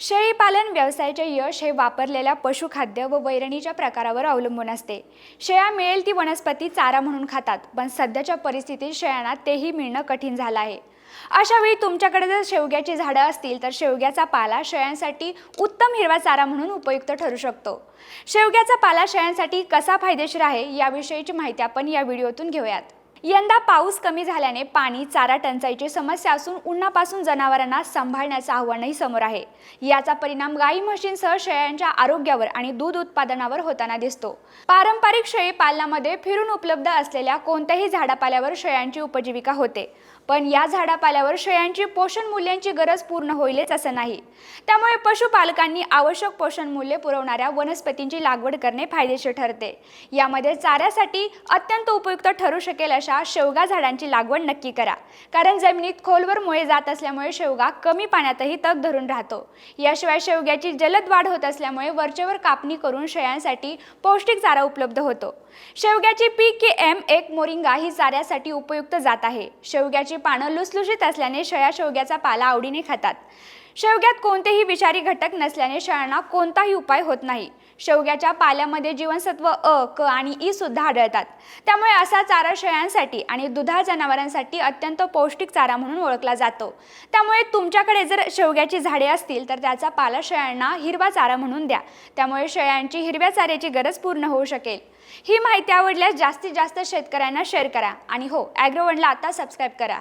शेळीपालन व्यवसायाचे यश हे वापरलेल्या पशुखाद्य व वैरणीच्या प्रकारावर अवलंबून असते. शेळ्या मिळेल ती वनस्पती चारा म्हणून खातात पण सध्याच्या परिस्थितीत शेळ्यांना तेही मिळणं कठीण झालं आहे. अशा वेळी तुमच्याकडे जर शेवग्याची झाडं असतील तर शेवग्याचा पाला शेळ्यांसाठी उत्तम हिरवा चारा म्हणून उपयुक्त ठरू शकतो. शेवग्याचा पाला शेळ्यांसाठी कसा फायदेशीर आहे याविषयीची माहिती आपण या व्हिडिओतून घेऊयात. यंदा पाऊस कमी झाल्याने पाणी चारा टंचाईची समस्या असून उन्हापासून जनावरांना सांभाळण्याचं आव्हानही समोर आहे. याचा परिणाम गाई म्हशींसह शेळ्यांच्या आरोग्यावर आणि दूध उत्पादनावर होताना दिसतो. पारंपरिक शेळी पालनामध्ये फिरून उपलब्ध असलेल्या कोणत्याही झाडापाल्यावर शेळ्यांची उपजीविका होते. पण या झाडापाल्यावर शेळ्यांची पोषण मूल्यांची गरज पूर्ण होईलच असं नाही. त्यामुळे पशुपालकांनी आवश्यक पोषण मूल्य पुरवणाऱ्या वनस्पतींची लागवड करणे फायदेशीर ठरते. यामध्ये चाऱ्यासाठी अत्यंत उपयुक्त ठरू शकेल अशा शेवगा झाडांची लागवड नक्की करा. कारण जमिनीत खोलवर मुळे जात असल्यामुळे शेवगा कमी पाण्यातही तग धरून राहतो. याशिवाय शेवग्याची जलद वाढ होत असल्यामुळे वरचेवर कापणी करून शेळ्यांसाठी पौष्टिक चारा उपलब्ध होतो. शेवग्याची पी के एम एक मोरिंगा ही चाऱ्यासाठी उपयुक्त जात आहे. शेवग्याची पानं लुसलुशीत असल्याने शेळ्या शेवग्याचा पाला आवडीने खातात. शेवग्यात कोणतेही विषारी घटक नसल्याने शेळ्यांना कोणताही उपाय होत नाही. शेवग्याच्या पाल्यामध्ये जीवनसत्व अ क आणि ई सुद्धा आढळतात. त्यामुळे असा चारा शेळ्यांसाठी आणि दुधाळ जनावरांसाठी अत्यंत पौष्टिक चारा म्हणून ओळखला जातो. त्यामुळे तुमच्याकडे जर शेवग्याची झाडे असतील तर त्याचा पाला शेळ्यांना हिरवा चारा म्हणून द्या. त्यामुळे शेळ्यांची हिरव्या चाऱ्याची गरज पूर्ण होऊ शकेल. ही माहिती आवडल्यास जास्तीत जास्त शेतकऱ्यांना शेअर करा. आणि हो ॲग्रोवनला आता सबस्क्राईब करा.